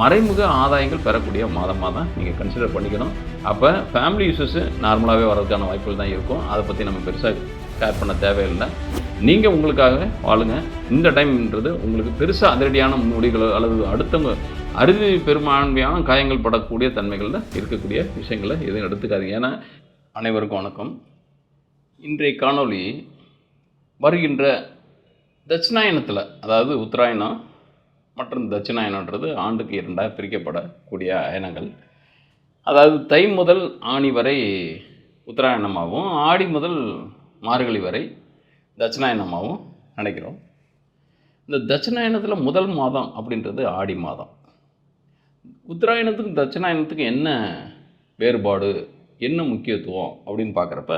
மறைமுக ஆதாயங்கள் பெறக்கூடிய மாதமாக தான் நீங்கள் கன்சிடர் பண்ணிக்கணும். அப்போ ஃபேமிலி இஷ்யூஸு நார்மலாகவே வரதுக்கான வாய்ப்புகள் தான் இருக்கும். அதை பற்றி நம்ம பெருசாக கேர் பண்ண தேவையில்லை. நீங்கள் உங்களுக்காக வாழுங்க. இந்த டைம்ன்றது உங்களுக்கு பெருசாக அதிரடியான முடிகள் அல்லது அடுத்தவங்க அறுதி பெரும்பான்மையான காயங்கள் படக்கூடிய தன்மைகளில் இருக்கக்கூடிய விஷயங்களை எதுவும் எடுத்துக்காதீங்க. ஏன்னா அனைவருக்கும் வணக்கம். இன்றைய காணொளி வருகின்ற தட்சிணாயனத்தில் அதாவது உத்தராயணம் மற்றும் தட்சிணாயனன்றது ஆண்டுக்கு இரண்டாக பிரிக்கப்படக்கூடிய அயனங்கள். அதாவது தை முதல் ஆணி வரை உத்தராயணமாகவும் ஆடி முதல் மார்கழி வரை தட்சிணாயனமாகவும் நினைக்கிறோம். இந்த தட்சிணாயனத்தில் முதல் மாதம் அப்படின்றது ஆடி மாதம். உத்தராயணத்துக்கும் தட்சிணாயனத்துக்கும் என்ன வேறுபாடு என்ன முக்கியத்துவம் அப்படின்னு பார்க்குறப்ப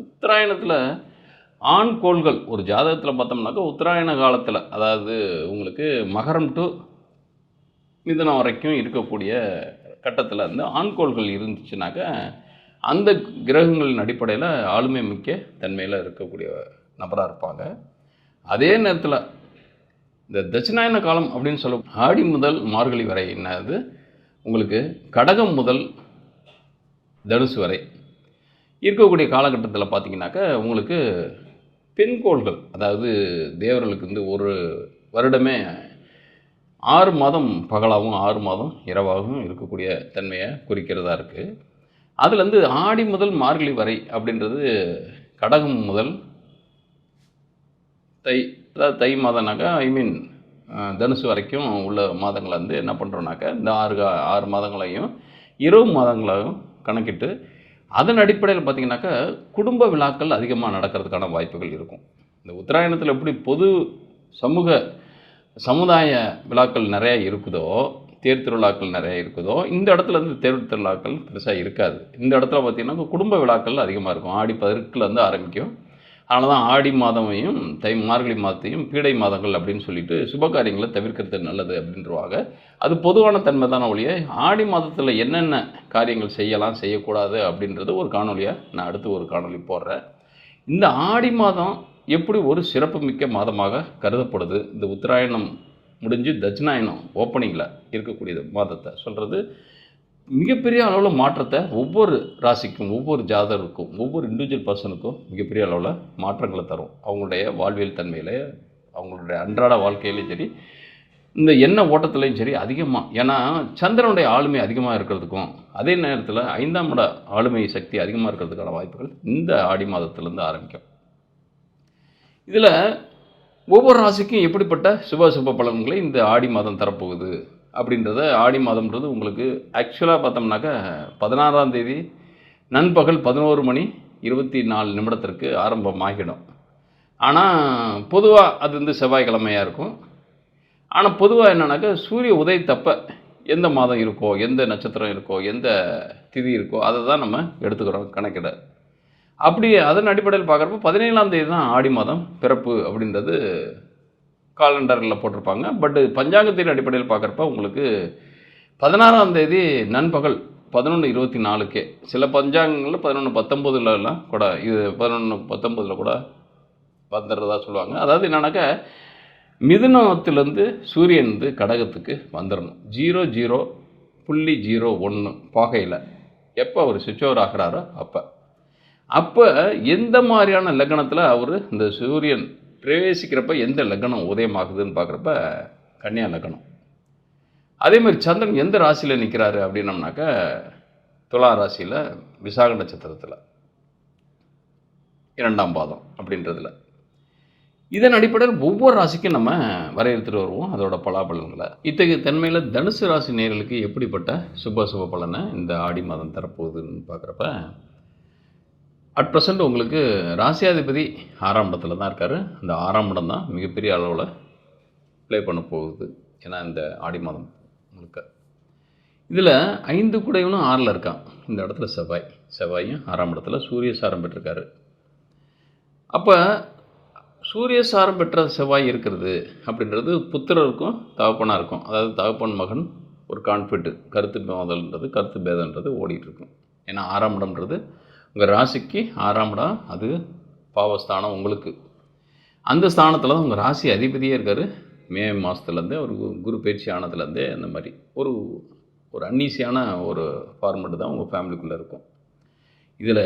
உத்தராயணத்தில் ஆண் கோள்கள் ஒரு ஜாதகத்தில் பார்த்தோம்னாக்கா உத்தராயண காலத்தில் அதாவது உங்களுக்கு மகரம் டு மிதனம் வரைக்கும் இருக்கக்கூடிய கட்டத்தில் வந்து ஆண்கோள்கள் இருந்துச்சுனாக்கா அந்த கிரகங்களின் அடிப்படையில் ஆளுமை மிக்க தன்மையில் இருக்கக்கூடிய நபராக இருப்பாங்க. அதே நேரத்தில் இந்த தட்சிணாயன காலம் அப்படின்னு சொல்ல ஆடி முதல் மார்கழி வரை என்னது? உங்களுக்கு கடகம் முதல் தனுசு வரை இருக்கக்கூடிய காலகட்டத்தில் பார்த்தீங்கன்னாக்கா உங்களுக்கு பெண்கோள்கள் அதாவது தேவர்களுக்கு வந்து ஒரு வருடமே ஆறு மாதம் பகலாகவும் ஆறு மாதம் இரவாகவும் இருக்கக்கூடிய தன்மையை குறிக்கிறதா இருக்குது அதுலேருந்து ஆடி முதல் மார்கழி வரை அப்படின்றது கடகம் முதல் தை அதாவது தை மாதம்னாக்கா ஐ மீன் தனுசு வரைக்கும் உள்ள மாதங்களை வந்து என்ன பண்ணுறோன்னாக்கா இந்த ஆறு கா- ஆறு மாதங்களையும் இரவு மாதங்களாகவும் கணக்கிட்டு அதன் அடிப்படையில் பார்த்திங்கனாக்கா குடும்ப விழாக்கள் அதிகமாக நடக்கிறதுக்கான வாய்ப்புகள் இருக்கும். இந்த உத்தராயணத்தில் எப்படி பொது சமூக சமுதாய விழாக்கள் நிறையா இருக்குதோ தேர் திருவிழாக்கள் நிறைய இருக்குதோ இந்த இடத்துல வந்து தேர் திருவிழாக்கள் பெருசாக இருக்காது. இந்த இடத்துல பார்த்தீங்கன்னா குடும்ப விழாக்கள் அதிகமாக இருக்கும். ஆடி பதினெட்டுலேருந்து ஆரம்பிக்கும். அதனால தான் ஆடி மாதமையும் தை மார்கழி மாதத்தையும் பீடை மாதங்கள் அப்படின்னு சொல்லிட்டு சுப காரியங்களை தவிர்க்கிறது நல்லது அப்படின்றவாங்க. அது பொதுவான தன்மை தான ஒழிய ஆடி மாதத்தில் என்னென்ன காரியங்கள் செய்யலாம் செய்யக்கூடாது அப்படின்றது ஒரு காணொலியாக நான் அடுத்து ஒரு காணொலி போடுறேன். இந்த ஆடி மாதம் எப்படி ஒரு சிறப்புமிக்க மாதமாக கருதப்படுது? இந்த உத்தராயணம் முடிஞ்சு தட்சிணாயணம் ஓப்பனிங்கில் இருக்கக்கூடிய மாதத்தை சொல்கிறது மிகப்பெரிய அளவில் மாற்றத்தை ஒவ்வொரு ராசிக்கும் ஒவ்வொரு ஜாதகருக்கும் ஒவ்வொரு இண்டிவிஜுவல் பர்சனுக்கும் மிகப்பெரிய அளவில் மாற்றங்களை தரும். அவங்களுடைய வாழ்வியல் தன்மையில் அவங்களுடைய அன்றாட வாழ்க்கையிலையும் சரி இந்த எண்ண ஓட்டத்துலையும் சரி அதிகமாக ஏன்னா சந்திரனுடைய ஆளுமை அதிகமாக இருக்கிறதுக்கும் அதே நேரத்தில் ஐந்தாம் இட ஆளுமை சக்தி அதிகமாக இருக்கிறதுக்கான வாய்ப்புகள் இந்த ஆடி மாதத்துலேருந்து ஆரம்பிக்கும். இதில் ஒவ்வொரு ராசிக்கும் எப்படிப்பட்ட சுப சுப பலன்களை இந்த ஆடி மாதம் தரப்போகுது? அப்படின்றத ஆடி மாதம்ன்றது உங்களுக்கு ஆக்சுவலாக பார்த்தோம்னாக்கா பதினாறாம் தேதி நண்பகல் பதினோரு மணி இருபத்தி நாலு நிமிடத்திற்கு ஆரம்பமாகிடும். ஆனால் பொதுவாக அது வந்து செவ்வாய்க்கிழமையாக இருக்கும். ஆனால் பொதுவாக என்னன்னாக்கா சூரிய உதயத்தப்ப எந்த மாதம் இருக்கோ எந்த நட்சத்திரம் இருக்கோ எந்த திதி இருக்கோ அதை தான் நம்ம எடுத்துக்கிறோம் கணக்கிட. அப்படி அதன் அடிப்படையில் பார்க்குறப்ப பதினேழாம் தேதி தான் ஆடி மாதம் பிறப்பு அப்படின்றது காலண்டரில் போட்டிருப்பாங்க. பட்டு பஞ்சாங்கத்தின் அடிப்படையில் பார்க்குறப்ப உங்களுக்கு பதினாறாம் தேதி நண்பகல் பதினொன்று இருபத்தி நாலுக்கே. சில பஞ்சாங்கங்களில் பதினொன்று பத்தொம்போதுலலாம் கூட இது பதினொன்று பத்தொம்போதில் கூட வந்துடுறதா சொல்லுவாங்க. அதாவது என்னன்னாக்கா மிதுனத்திலேருந்து சூரியன் வந்து கடகத்துக்கு வந்துடணும் ஜீரோ ஜீரோ புள்ளி ஜீரோ ஒன்று பாகையில். எப்போ அவர் சுவிட்ச் ஓவர் ஆகிறாரோ அப்போ. அப்போ எந்த மாதிரியான லக்னத்தில் அவர் இந்த சூரியன் பிரவேசிக்கிறப்ப எந்த லக்னம் உதயமாகுதுன்னு பார்க்குறப்ப கன்னியா லக்னம். அதே மாதிரி சந்திரன் எந்த ராசியில் நிற்கிறாரு அப்படின்னம்னாக்கா துலா ராசியில் விசாக நட்சத்திரத்தில். இரண்டாம் பாதம் அப்படின்றதுல. இதன் அடிப்படையில் ஒவ்வொரு ராசிக்கும் நம்ம வரையறுத்துட்டு வருவோம். அதோட பலாபலன்களை. இத்தகைய தன்மையில் தனுசு ராசி நேர்களுக்கு எப்படிப்பட்ட சுப சுப பலனை இந்த ஆடி மாதம் தரப்போகுதுன்னு பார்க்குறப்ப அட் ப்ரெசண்ட் உங்களுக்கு ராசியாதிபதி ஆறாம் இடத்துல தான் இருக்கார். அந்த ஆறாம் இடம் தான் மிகப்பெரிய அளவில் ப்ளே பண்ண போகுது. ஏன்னா இந்த ஆடி மாதம் முழுக்க. இதில் ஐந்து குடைவனும் ஆறில் இருக்கான். இந்த இடத்துல செவ்வாய். செவ்வாயும் ஆறாம் இடத்துல சூரிய சாரம் பெற்றிருக்காரு. அப்போ சூரிய சாரம் பெற்ற செவ்வாய் இருக்கிறது அப்படின்றது புத்திரருக்கும் தகப்பனாக இருக்கும். அதாவது தகப்பன் மகன் ஒரு கான்ஃபிளிக்ட் கருத்து மோதல்ன்றது கருத்து பேதன்றது ஓடிட்டுருக்கும் ஏன்னா ஆறாம் இடம்ன்றது உங்கள் ராசிக்கு ஆறாம் இடம் அது பாவஸ்தானம் உங்களுக்கு. அந்த ஸ்தானத்தில் தான் உங்கள் ராசி அதிபதியே இருக்கார். மே மாதத்துலேருந்தே ஒரு கு- குரு பயிற்சி ஆனதுலேருந்தே அந்த மாதிரி. ஒரு ஒரு அன்னீசியான ஒரு ஃபார்மெட்டு தான் உங்கள் ஃபேமிலிக்குள்ளே இருக்கும். இதில்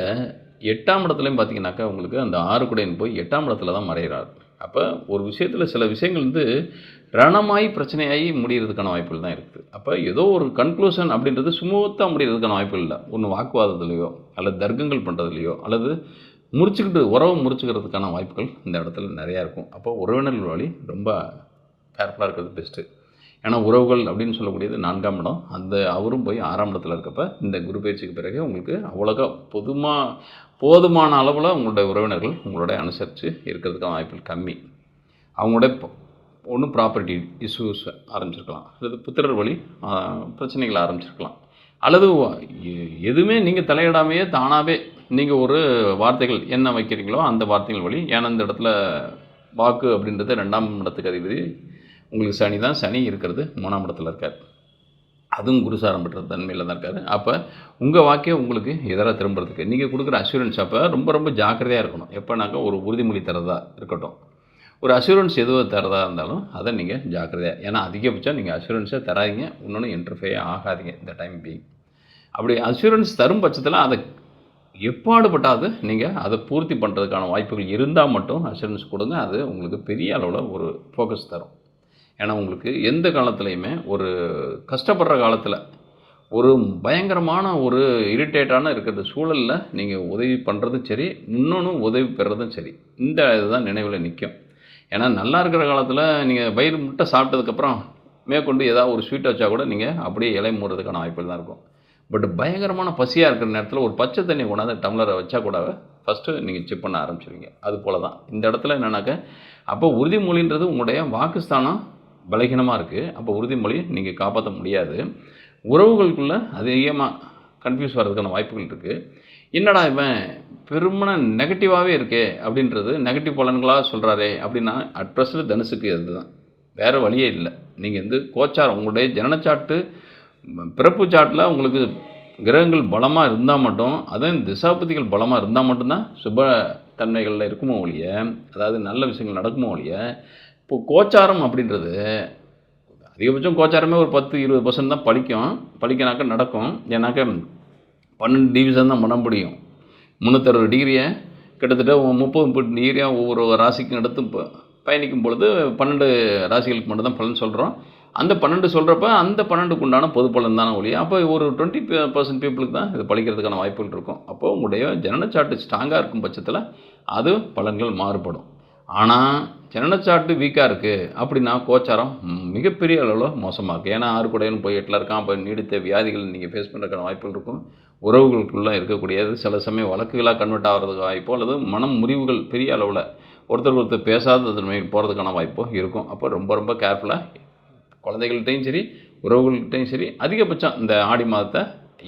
எட்டாம் இடத்துலையும் பார்த்தீங்கன்னாக்கா உங்களுக்கு அந்த ஆறு குடையன் போய் எட்டாம் இடத்துல தான் மறைகிறார் அப்போ ஒரு விஷயத்தில் சில விஷயங்கள் வந்து ரணமாகி பிரச்சனையாகி முடிகிறதுக்கான வாய்ப்புகள் தான் இருக்குது. அப்போ ஏதோ ஒரு கன்க்ளூஷன் அப்படின்றது சுமூகத்தாக முடிகிறதுக்கான வாய்ப்புகள் இல்லை. ஒன்று வாக்குவாதத்துலேயோ அல்லது தர்க்கங்கள் பண்ணுறதுலையோ அல்லது முறிச்சுக்கிட்டு உறவு முறிச்சுக்கிறதுக்கான வாய்ப்புகள் இந்த இடத்துல நிறையா இருக்கும். அப்போ உறவினர்கள் வழி ரொம்ப கேர்ஃபுல்லாக இருக்கிறது பெஸ்ட்டு ஏன்னா உறவுகள் அப்படின்னு சொல்லக்கூடியது நான்காம் இடம். அந்த அவரும் போய் ஆறாம் இடத்துல இருக்கப்ப இந்த குரு பயிற்சிக்கு பிறகு உங்களுக்கு அவ்வளோக்கா பொதுமா போதுமான அளவில் உங்களுடைய உறவினர்கள் உங்களோட அனுசரித்து இருக்கிறதுக்கான வாய்ப்புகள் கம்மி. அவங்களோட ஒன்றும் ப்ராப்பர்ட்டி இஷ்யூஸ் ஆரம்பிச்சிருக்கலாம். அல்லது புத்திரர் வழி பிரச்சனைகள் ஆரம்பிச்சிருக்கலாம். அல்லது எ- எதுவுமே நீங்கள் தலையிடாமையே தானாகவே நீங்கள் ஒரு வார்த்தைகள் என்ன வைக்கிறீங்களோ அந்த வார்த்தைகள் வழி ஏன்னா இந்த இடத்துல வாக்கு அப்படின்றது ரெண்டாம் இடத்துக்கு அதிபதி உங்களுக்கு சனி தான் சனி இருக்கிறது மூணாம் இடத்துல இருக்கார். அதுவும் குருசாரம் பெற்ற தன்மையில் தான் இருக்கார். அப்போ உங்கள் வாக்கே உங்களுக்கு எதிராக திரும்புறதுக்கு. நீங்கள் கொடுக்குற அஷூரன்ஸ் அப்போ ரொம்ப ரொம்ப ஜாக்கிரதையாக இருக்கணும். எப்போனாக்கா ஒரு உறுதிமொழி தரதாக இருக்கட்டும். ஒரு அஷூரன்ஸ் எதுவும் தரதா இருந்தாலும் அதை நீங்கள் ஜாக்கிரதையாக ஏன்னா அதிகபட்சம் நீங்கள் அஷூரன்ஸை தராதீங்க இன்னொன்று இன்டர்ஃபே ஆகாதீங்க இந்த டைம் பீங் அப்படி அஷூரன்ஸ் தரும் பட்சத்தில் அதை எப்பாடுபட்டாது நீங்கள் அதை பூர்த்தி பண்ணுறதுக்கான வாய்ப்புகள் இருந்தால் மட்டும் அஷூரன்ஸ் கொடுங்க அது உங்களுக்கு பெரிய அளவில் ஒரு ஃபோக்கஸ் தரும். ஏன்னா உங்களுக்கு எந்த காலத்துலையுமே ஒரு கஷ்டப்படுற காலத்தில் ஒரு பயங்கரமான ஒரு இரிட்டேட்டான இருக்கிற சூழலில் நீங்கள் உதவி பண்ணுறதும் சரி இன்னொன்று உதவி பெறுறதும் சரி இந்த இதுதான் நினைவில் நிற்கும் ஏன்னா நல்லா இருக்கிற காலத்தில் நீங்கள் வயிறு முட்டை சாப்பிட்டதுக்கப்புறம் மேற்கொண்டு ஏதாவது ஒரு ஸ்வீட் வச்சா கூட நீங்கள் அப்படியே இலை மூடுறதுக்கான வாய்ப்புகள் தான் இருக்கும். பட் பயங்கரமான பசியாக இருக்கிற நேரத்தில் ஒரு பச்சை தண்ணி கொண்டாந்து டம்ளரை வச்சா கூட ஃபஸ்ட்டு நீங்கள் செக் பண்ண ஆரம்பிச்சிருவீங்க. அது போல தான் இந்த இடத்துல என்னென்னாக்க அப்போ உறுதிமொழின்றது உங்களுடைய வாக்குஸ்தானம் பலகீனமாக இருக்குது அப்போ உறுதிமொழி நீங்கள் காப்பாற்ற முடியாது. உறவுகளுக்குள்ளே அதிகமாக கன்ஃபியூஸ் வர்றதுக்கான வாய்ப்புகள் இருக்குது என்னடா இவன் பெருமன நெகட்டிவாகவே இருக்கே அப்படின்றது நெகட்டிவ் பலன்களாக சொல்கிறாரே அப்படின்னா அட் ப்ரெசன்ட் தனுசுக்கு அதுதான் வேறு வழியே இல்லை. நீங்கள் வந்து கோச்சாரம் உங்களுடைய ஜனனச்சாட்டு பிறப்பு சாட்டில் உங்களுக்கு கிரகங்கள் பலமாக இருந்தால் மட்டும் அதுவும் திசாபதிகள் பலமாக இருந்தால் மட்டும்தான் சுப தன்மைகளில் இருக்குமோ ஒழிய அதாவது நல்ல விஷயங்கள் நடக்குமோ ஒழிய இப்போ கோச்சாரம் அப்படின்றது அதிகபட்சம் கோச்சாரமே ஒரு பத்து இருபது பர்சன்ட் தான் பழிக்கும் படிக்கனாக்க நடக்கும். ஏன்னாக்க பன்னெண்டு டிவிஷன் தான் பண்ண முடியும். முந்நூற்றறுபது டிகிரியை கிட்டத்தட்ட முப்பது முப்பது டிகிரியாக ஒவ்வொரு ராசிக்கும் எடுத்து ப- பயணிக்கும் பொழுது பன்னெண்டு ராசிகளுக்கு மட்டும் தான் பலன் சொல்கிறோம் அந்த பன்னெண்டு சொல்கிறப்ப அந்த பன்னெண்டுக்கு உண்டான பொது பலன் தானே ஒழிய அப்போ ஒரு டுவெண்ட்டி பர்சன்ட் பீப்புளுக்கு தான் இது பழிக்கிறதுக்கான வாய்ப்புகள் இருக்கும். அப்போ உங்களுடைய ஜனனச்சாட்டு ஸ்ட்ராங்காக இருக்கும் பட்சத்தில் அது பலன்கள் மாறுபடும். ஆனால் ஜனனச்சாட்டு வீக்காக இருக்குது அப்படின்னா கோச்சாரம் மிகப்பெரிய அளவில் மோசமாக இருக்குது ஏன்னா ஆறு கூடையும் போய் எட்டில் இருக்கான் அப்போ நீடித்த வியாதிகள் நீங்கள் ஃபேஸ் பண்ணுறதுக்கான வாய்ப்புகள் இருக்கும். உறவுகளுக்குள்ளே இருக்கக்கூடியது. சில சமயம் வழக்குகளாக கன்வெர்ட் ஆகிறதுக்கு வாய்ப்போ அல்லது மனம் முறிவுகள் பெரிய அளவில் ஒருத்தர் ஒருத்தர் பேசாத தன்மை போகிறதுக்கான வாய்ப்போ இருக்கும். அப்போ ரொம்ப ரொம்ப கேர்ஃபுல்லாக குழந்தைகள்கிட்டையும் சரி உறவுகள்கிட்டையும் சரி அதிகபட்சம் இந்த ஆடி மாதத்தை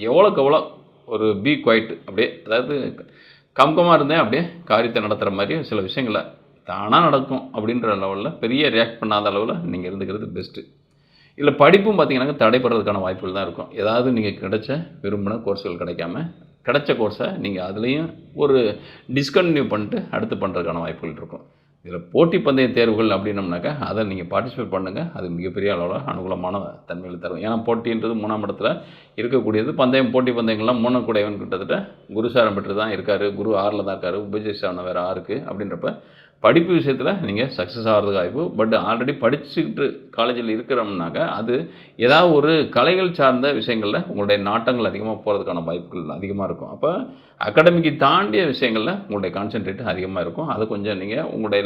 எவ்வளோக்கு எவ்வளோ ஒரு பி குவைட் அப்படியே அதாவது கம்கமாக இருந்தேன் அப்படியே காரியத்தை நடத்துகிற மாதிரி சில விஷயங்களை தானாக நடக்கும் அப்படின்ற லெவலில் பெரிய ரியாக்ட் பண்ணாத அளவில் நீங்கள் இருந்துக்கிறது பெஸ்ட்டு இல்லை படிப்பும் பார்த்திங்கனாக்கா தடைப்படுறதுக்கான வாய்ப்புகள் தான் இருக்கும். ஏதாவது நீங்கள் கிடைச்ச விரும்பின கோர்ஸ்கள் கிடைக்காம கிடைச்ச கோர்ஸை நீங்கள் அதுலேயும் ஒரு டிஸ்கண்டினியூ பண்ணிட்டு அடுத்து பண்ணுறதுக்கான வாய்ப்புகள் இருக்கும். இதில் போட்டி பந்தய தேர்வுகள் அப்படின்னம்னாக்கா அதை நீங்கள் பார்ட்டிசிபேட் பண்ணுங்கள் அது மிகப்பெரிய அளவில் அனுகூலமான தன்மையில் தரும். ஏன்னா போட்டின்றது மூணாம் இடத்துல இருக்கக்கூடியது. பந்தயம் போட்டி பந்தயங்கள்லாம் மூணு கூடையவன் கிட்டத்தட்ட குருசாரம் பெற்று தான் இருக்கார். குரு ஆறில் தான் இருக்கார் உபஜேசான வேறு ஆறுக்கு அப்படின்றப்ப படிப்பு விஷயத்தில் நீங்கள் சக்ஸஸ் ஆகிறதுக்கு வாய்ப்பு பட் ஆல்ரெடி படிச்சுக்கிட்டு காலேஜில் இருக்கிறோம்னாக்கா அது ஏதாவது ஒரு கலைகள் சார்ந்த விஷயங்களில் உங்களுடைய நாட்டங்கள் அதிகமாக போகிறதுக்கான வாய்ப்புகள் அதிகமாக இருக்கும். அப்போ அகாடமிக்கு தாண்டிய விஷயங்களில் உங்களுடைய கான்சென்ட்ரேட் அதிகமாக இருக்கும். அதை கொஞ்சம் நீங்கள் உங்களுடைய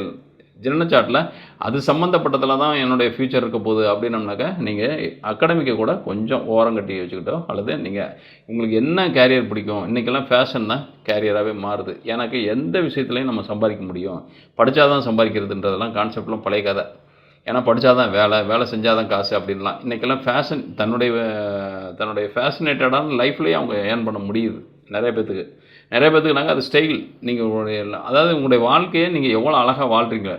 ஜனனச்சாட்டில் அது சம்மந்தப்பட்டதில் தான் என்னுடைய ஃப்யூச்சர் இருக்க போகுது அப்படின்னம்னாக்கா நீங்கள் அகாடமிக்கை கூட கொஞ்சம் ஓரம் கட்டி வச்சுக்கிட்டோ அல்லது நீங்கள் உங்களுக்கு என்ன கேரியர் பிடிக்கும் இன்றைக்கெல்லாம் ஃபேஷன் தான் கேரியராகவே மாறுது. எனக்கு எந்த விஷயத்துலையும் நம்ம சம்பாதிக்க முடியும். படித்தாதான் சம்பாதிக்கிறதுன்றதெல்லாம் கான்செப்ட்லாம் பழைய கதை. ஏன்னா படித்தாதான் வேலை வேலை செஞ்சால் தான் காசு அப்படின்லாம். இன்றைக்கெல்லாம் ஃபேஷன் தன்னுடைய தன்னுடைய ஃபேஷனேட்டடான லைஃப்லேயே அவங்க ஏர்ன் பண்ண முடியுது. நிறைய பேத்துக்கு. நிறைய பேத்துக்குனாங்க அது ஸ்டைல் நீங்கள் உங்களுடைய அதாவது உங்களுடைய வாழ்க்கையை நீங்கள் எவ்வளோ அழகாக வாழ்கிறீங்க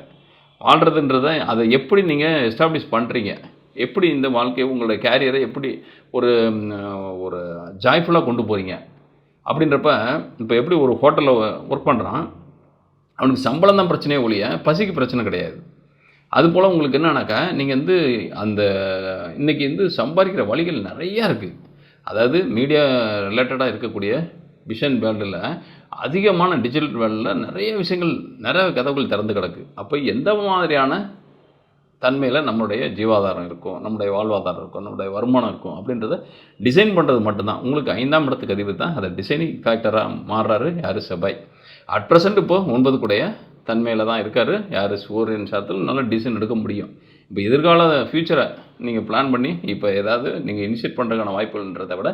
வாழ்கிறதுன்றத அதை எப்படி நீங்கள் எஸ்டாப்ளிஷ் பண்ணுறீங்க எப்படி இந்த வாழ்க்கையை உங்களுடைய கேரியரை எப்படி ஒரு ஒரு ஜாய்ஃபுல்லாக கொண்டு போகிறீங்க அப்படின்றப்ப இப்போ எப்படி ஒரு ஹோட்டலில் ஒர்க் பண்ணுறான் அவனுக்கு சம்பளம் தான் பிரச்சனையே ஒழிய பசிக்கு பிரச்சனை கிடையாது. அதுபோல் உங்களுக்கு என்னன்னாக்கா நீங்கள் வந்து அந்த இன்றைக்கி வந்து சம்பாதிக்கிற வழிகள் நிறையா இருக்குது அதாவது மீடியா ரிலேட்டடாக இருக்கக்கூடிய விஷன் வேர்ல்டில் அதிகமான டிஜிட்டல் வேர்ல்டில் நிறைய விஷயங்கள் நிறைய கதவுகள் திறந்து கிடக்கு. அப்போ எந்த மாதிரியான தன்மையில் நம்மளுடைய ஜீவாதாரம் இருக்கும் நம்முடைய வாழ்வாதாரம் இருக்கும் நம்முடைய வருமானம் இருக்கும் அப்படின்றத டிசைன் பண்ணுறது மட்டும்தான். உங்களுக்கு ஐந்தாம் இடத்துக்கு அதிபதி தான். அதை டிசைனிங் ஃபேக்டராக மாறுறாரு. யார்? செபாய் அட் ப்ரெசென்ட் இப்போது ஒன்பது கூடைய தன்மையில் தான் இருக்கார். யார்? சூரியன் சாரத்தில் நல்ல டிசைன் எடுக்க முடியும். இப்போ எதிர்கால ஃப்யூச்சரை நீங்கள் பிளான் பண்ணி இப்போ ஏதாவது நீங்கள் இனிஷியேட் பண்ணுறதுக்கான வாய்ப்புகள்ன்றதை விட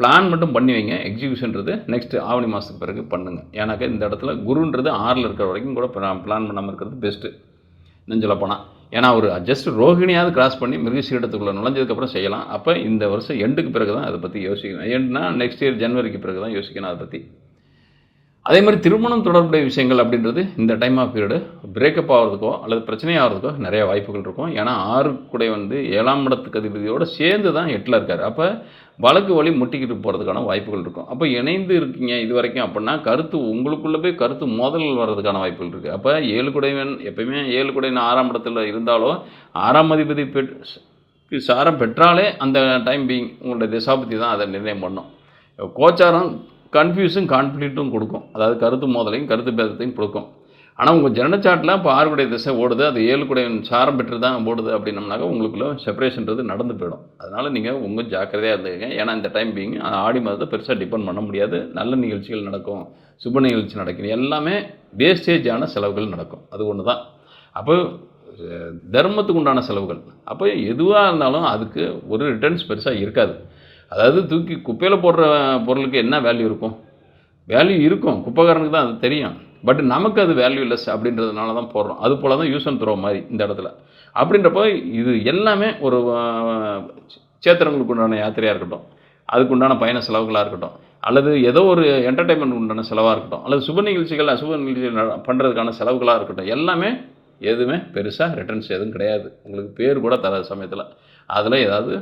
பிளான் மட்டும் பண்ணி வைங்க. எக்ஸிக்யூஷன்றது நெக்ஸ்ட் ஆவணி மாதத்துக்கு பிறகு பண்ணுங்கள் ஏன்னாக்கா இந்த இடத்துல குருன்றது ஆறில் இருக்கிற வரைக்கும் கூட பிளான் பண்ணாமல் இருக்கிறது பெஸ்ட்டு நெஞ்சில் போனால் ஏன்னா ஒரு ஜஸ்ட் ரோஹிணியாவது கிராஸ் பண்ணி மிருகசீடத்துக்குள்ளே நுழைஞ்சதுக்கப்புறம் செய்யலாம். அப்போ இந்த வருஷம் எண்டுக்கு பிறகு தான் அதை பற்றி யோசிக்கணும். எண்டுனா நெக்ஸ்ட் இயர் ஜனவரிக்கு பிறகு தான் யோசிக்கணும் அதை பற்றி அதே மாதிரி திருமணம் தொடர்புடைய விஷயங்கள் அப்படின்றது இந்த டைம் ஆஃப் பீரியடு பிரேக்கப் ஆகிறதுக்கோ அல்லது பிரச்சனை ஆகிறதுக்கோ நிறைய வாய்ப்புகள் இருக்கும். ஏன்னா ஆறு கூட வந்து ஏழாம் இடத்துக்கு அதிபதியோடு சேர்ந்து தான் எட்டில் இருக்கார். அப்போ வழக்கு வழி முட்டிக்கிட்டு போகிறதுக்கான வாய்ப்புகள் இருக்கும். அப்போ இணைந்து இருக்கீங்க இது வரைக்கும் அப்படின்னா கருத்து உங்களுக்குள்ளே போய் கருத்து மோதல் வர்றதுக்கான வாய்ப்புகள் இருக்குது அப்போ ஏழு குடைவன் எப்பயுமே ஏழு குடைவன் ஆறாம் இடத்துல இருந்தாலும் ஆறாம் அதிபதி பெற் சாரம் பெற்றாலே அந்த டைம் பீங் உங்களுடைய திசாபத்தி தான் அதை நிர்ணயம் பண்ணும். கோச்சாரம் கன்ஃபியூஸும் கான்ஃப்ளிக்ட்டும் கொடுக்கும். அதாவது கருத்து மோதலையும் கருத்து பேதத்தையும் கொடுக்கும். ஆனால் உங்கள் ஜனச்சாட்டில் இப்போ ஆறுகுடைய திசை ஓடுது. அது ஏழு சாரம் பெற்று தான் ஓடுது அப்படின்னம்னாக்கா உங்களுக்குள்ள செப்பரேஷன்றது நடந்து போயிடும். அதனால் நீங்கள் உங்கள் ஜாக்கிரதையாக இருந்துக்கங்க. ஏன்னா இந்த டைம் பீங் ஆடி மாதத்தை பெருசாக டிபெண்ட் பண்ண முடியாது. நல்ல நிகழ்ச்சிகள் நடக்கும். சுப நிகழ்ச்சி நடக்கும். எல்லாமே வேஸ்டேஜான செலவுகள் நடக்கும். அது ஒன்று தான் அப்போ தர்மத்துக்கு உண்டான செலவுகள். அப்போ எதுவாக இருந்தாலும் அதுக்கு ஒரு ரிட்டர்ன்ஸ் பெருசாக இருக்காது. அதாவது தூக்கி குப்பையில் போடுற பொருளுக்கு என்ன வேல்யூ இருக்கும்? வேல்யூ இருக்கும். குப்பைக்காரனுக்கு தான் அது தெரியும். பட் நமக்கு அது வேல்யூ லெஸ் அப்படின்றதுனால தான் போடுறோம். அது போல் தான் யூஸ் அண்ட் த்ரோ மாதிரி இந்த இடத்துல. அப்படின்றப்போ இது எல்லாமே ஒரு சேத்திரங்களுக்கு உண்டான யாத்திரையாக இருக்கட்டும். அதுக்கு உண்டான பயண செலவுகளாக இருக்கட்டும். அல்லது ஏதோ ஒரு என்டர்டைன்மெண்ட் உண்டான செலவாக இருக்கட்டும். அல்லது சுப நிகழ்ச்சிகள் அசுப நிகழ்ச்சிகள் பண்ணுறதுக்கான செலவுகளாக இருக்கட்டும். எல்லாமே எதுவுமே பெருசாக ரிட்டர்ன்ஸ் எதுவும் கிடையாது. உங்களுக்கு பேர் கூட தர சமயத்தில். அதில் ஏதாவது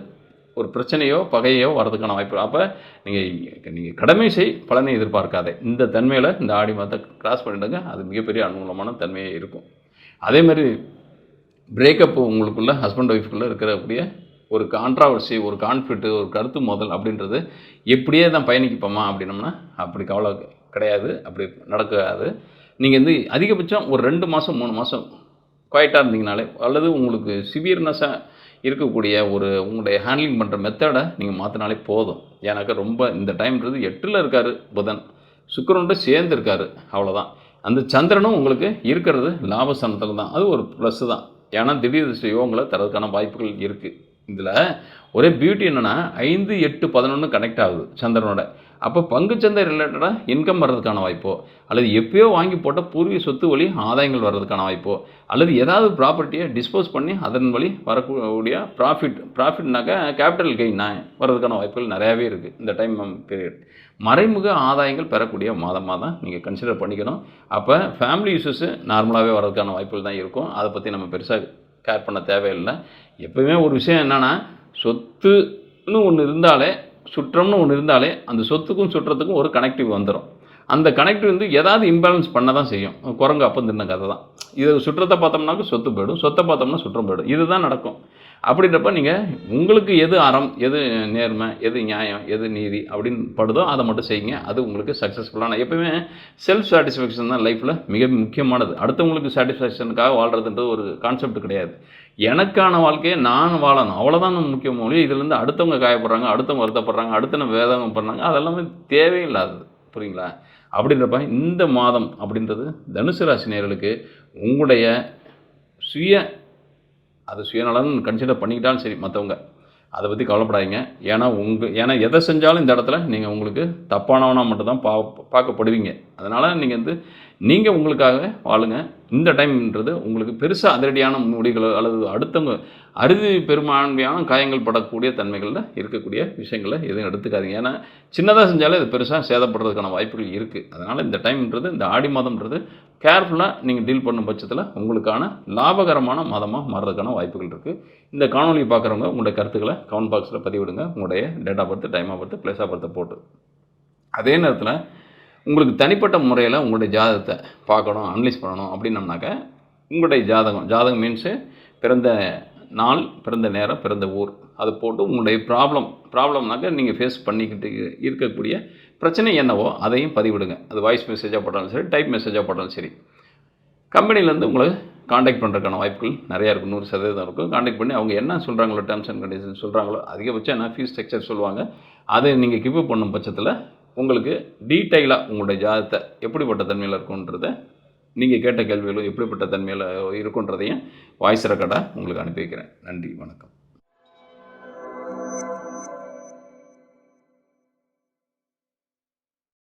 ஒரு பிரச்சனையோ பகையோ வரதுக்கான வாய்ப்பு அப்போ நீங்கள் நீங்கள் கடமை செய் பலனை எதிர்பார்க்காதே. இந்த தன்மையில் இந்த ஆடி மாதத்தை கிராஸ் பண்ணிடுங்க. அது மிகப்பெரிய அனுகூலமான தன்மையே இருக்கும். அதே மாதிரி பிரேக்கப் உங்களுக்குள்ளே ஹஸ்பண்ட் ஒய்ஃப்குள்ளே இருக்கிறக்கூடிய ஒரு கான்ட்ராவர்சி ஒரு கான்ஃப்ளிக்ட்டு ஒரு கருத்து மோதல் அப்படின்றது எப்படியே தான் பயணிக்கப்போமா அப்படின்னம்னா அப்படி கவலை கிடையாது. அப்படி நடக்காது. நீங்கள் வந்து அதிகபட்சம் ஒரு ரெண்டு மாதம் மூணு மாதம் குவாய்ட்டாக இருந்தீங்கனாலே அல்லது உங்களுக்கு சிவியர்னஸாக இருக்கக்கூடிய ஒரு உங்களுடைய ஹேண்ட்லிங் பண்ணுற மெத்தடை நீங்கள் மாற்றினாலே போதும். ஏன்னாக்கா ரொம்ப இந்த டைம்ன்றது எட்டில் இருக்கார் புதன். சுக்கிரனோட சேர்ந்து இருக்காரு அவ்வளோதான் அந்த சந்திரனும் உங்களுக்கு இருக்கிறது லாபஸ்தானத்தில் தான். அது ஒரு ப்ளஸ்ஸு தான். ஏன்னா திடீர் திருஷ்டி உங்களை தரதுக்கான வாய்ப்புகள் இருக்குது இதில் ஒரே பியூட்டி என்னென்னா ஐந்து எட்டு பதினொன்று கனெக்ட் ஆகுது சந்திரனோட. அப்போ பங்குச்சந்தை ரிலேட்டடாக இன்கம் வர்றதுக்கான வாய்ப்போ அல்லது எப்பயோ வாங்கி போட்ட பூர்வீக சொத்து வழி ஆதாயங்கள் வர்றதுக்கான வாய்ப்போ அல்லது ஏதாவது ப்ராப்பர்ட்டியை டிஸ்போஸ் பண்ணி அதன் வழி வரக்கூடிய ப்ராஃபிட் ப்ராஃபிட்னாக்கா கேபிட்டல் கெயின் வர்றதுக்கான வாய்ப்புகள் நிறையாவே இருக்குது இந்த டைம் பீரியட் மறைமுக ஆதாயங்கள் பெறக்கூடிய மாதமாக தான் நீங்கள் கன்சிடர் பண்ணிக்கணும். அப்போ ஃபேமிலி இஷ்யூஸு நார்மலாகவே வர்றதுக்கான வாய்ப்புகள் தான் இருக்கும். அதை பற்றி நம்ம பெருசாக கேர் பண்ண தேவையில்லை. எப்பவுமே ஒரு விஷயம் என்னென்னா சொத்துன்னு ஒன்று இருந்தாலே சுற்றம்னு ஒன்று இருந்தாலே அந்த சொத்துக்கும் சுற்றத்துக்கும் ஒரு கனெக்டிவ் வந்துடும் அந்த கனெக்டிவ் வந்து ஏதாவது இம்பேலன்ஸ் பண்ண தான் செய்யும். குரங்கு அப்போ தின்ன கதை தான். இது சுற்றத்தை பார்த்தோம்னாக்க சொத்து போயிடும். சொத்தை பார்த்தோம்னா சுற்றம் போயிடும். இதுதான் நடக்கும். அப்படின்றப்ப நீங்கள் உங்களுக்கு எது அறம் எது நேர்மை எது நியாயம் எது நீதி அப்படின்னு படுதோ அதை மட்டும் செய்யுங்க. அது உங்களுக்கு சக்ஸஸ்ஃபுல்லான எப்பயுமே செல்ஃப் சாட்டிஸ்ஃபேக்ஷன் தான் லைஃப்பில் மிக முக்கியமானது. அடுத்தவங்களுக்கு சாட்டிஸ்ஃபேக்ஷனுக்காக வாழ்கிறதுன்றது ஒரு கான்செப்ட் கிடையாது. எனக்கான வாழ்க்கையை நான் வாழணும். அவ்வளோதான் நம்ம முக்கியம் மொழி இதுலேருந்து அடுத்தவங்க காயப்படுறாங்க அடுத்தவங்க வருத்தப்படுறாங்க அடுத்தவங்க வேதவங்க பண்ணுறாங்க அதெல்லாமே தேவையில்லாதது. புரியுங்களா? அப்படின்றப்ப இந்த மாதம் அப்படின்றது தனுசு ராசி நேர்களுக்கு உங்களுடைய சுய அது சுயநலன் கன்சிடர் பண்ணிக்கிட்டாலும் சரி மற்றவங்க அதை பற்றி கவலைப்படாதீங்க. ஏன்னா உங்கள் ஏன்னா எதை செஞ்சாலும் இந்த இடத்துல நீங்கள் உங்களுக்கு தப்பானவனாக மட்டும்தான் பா பார்க்கப்படுவீங்க. அதனால் நீங்கள் வந்து நீங்கள் உங்களுக்காக வாழுங்க. இந்த டைம்ன்றது உங்களுக்கு பெருசாக அதிரடியான முடிகளோ அல்லது அடுத்தவங்க அறுதி பெரும்பான்மையான காயங்கள் படக்கூடிய தன்மைகளில் இருக்கக்கூடிய விஷயங்களை எதுவும் எடுத்துக்காதீங்க. ஏன்னா சின்னதாக செஞ்சாலே அது பெருசாக சேதப்படுறதுக்கான வாய்ப்புகள் இருக்குது அதனால் இந்த டைம்ன்றது இந்த ஆடி மாதம்ன்றது கேர்ஃபுல்லாக நீங்கள் டீல் பண்ணும் பட்சத்தில் உங்களுக்கான லாபகரமான மாதமாக மாறுறதுக்கான வாய்ப்புகள் இருக்குது இந்த காணொலி பார்க்குறவங்க உங்களுடைய கருத்துக்களை கமெண்ட் பாக்ஸில் பதிவிடுங்க. உங்களுடைய date of birth time of birth place of பர்த்தை போட்டு. அதே நேரத்தில் உங்களுக்கு தனிப்பட்ட முறையில் உங்களுடைய ஜாதகத்தை பார்க்கணும் அனலைஸ் பண்ணணும் அப்படின்னம்னாக்க உங்களுடைய ஜாதகம் ஜாதகம் மீன்ஸு பிறந்த நாள் பிறந்த நேரம் பிறந்த ஊர். அதை போட்டு உங்களுடைய ப்ராப்ளம் ப்ராப்ளம்னாக்க நீங்கள் ஃபேஸ் பண்ணிக்கிட்டு இருக்கக்கூடிய பிரச்சனை என்னவோ அதையும் பதிவிடுங்க. அது வாய்ஸ் மெசேஜாக போட்டாலும் சரி டைப் மெசேஜாக போட்டாலும் சரி. கம்பெனிலேருந்து உங்களை காண்டாக்ட் பண்ணுறதுக்கான வாய்ப்புகள் நிறையா இருக்கும் நூறு சதவீதம் இருக்கும் காண்டாக்ட் பண்ணி அவங்க என்ன சொல்கிறாங்களோ டேர்ம்ஸ் அண்ட் கண்டிஷன் சொல்கிறாங்களோ அதிகபட்சம் என்ன ஃபீஸ் ஸ்ட்ரக்சர் சொல்லுவாங்க அதை நீங்கள் கிவ் பண்ணும் பட்சத்தில் உங்களுக்கு டீட்டெயிலாக உங்களுடைய ஜாதகத்தை எப்படிப்பட்ட தன்மையில் இருக்குன்றத நீங்கள் கேட்ட கேள்விகளும் எப்படிப்பட்ட தன்மையில் இருக்குன்றதையும் வாய்ஸ் ரெக்கார்டாக உங்களுக்கு அனுப்பி வைக்கிறேன். நன்றி வணக்கம்.